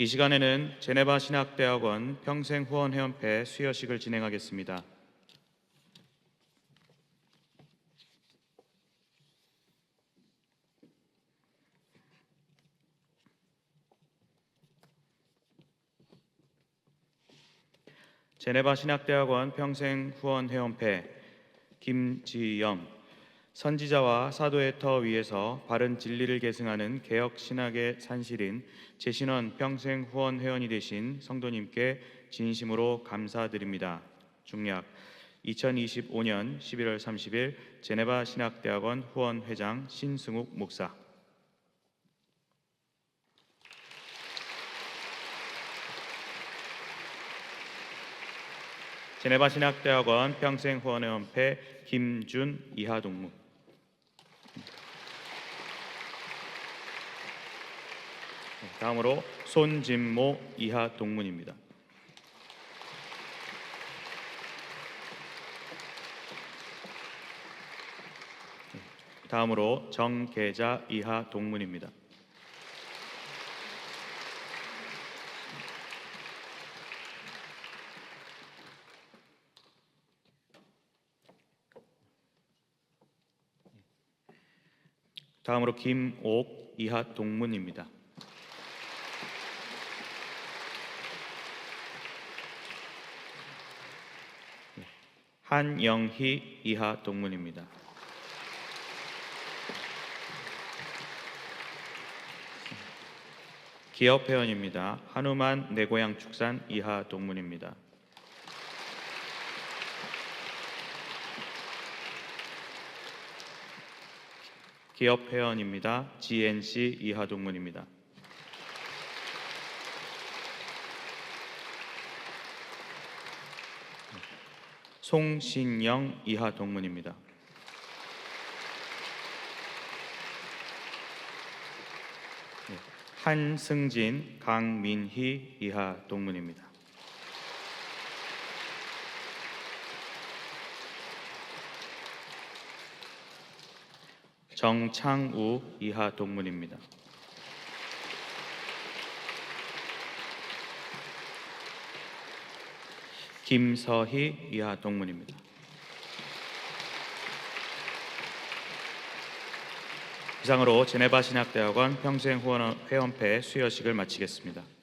이 시간에는 제네바 신학대학원 평생후원회원회 수여식을 진행하겠습니다. 제네바 신학대학원 평생후원회원회 김지영 선지자와 사도의 터 위에서 바른 진리를 계승하는 개혁 신학의 산실인 제신원 평생 후원 회원이 되신 성도님께 진심으로 감사드립니다. 중략 2025년 11월 30일 제네바 신학대학원 후원 회장 신승욱 목사 제네바 신학대학원 평생 후원회원회 김준 이하 동무 네, 다음으로 손진모 이하 동문입니다. 네, 다음으로 정계자 이하 동문입니다. 다음으로 김옥 이하 동문입니다. 네, 한영희 이하 동문입니다. 기업 회원입니다. 한우만 내 고향 축산 이하 동문입니다. 기업 회원입니다. GNC 이하동문입니다. 송신영 이하동문입니다. 네, 한승진 강민희 이하 동문입니다. 정창우 이하 동문입니다. 김서희 이하 동문입니다. 이상으로 제네바 신학대학원 평생 후원 회원회 수여식을 마치겠습니다.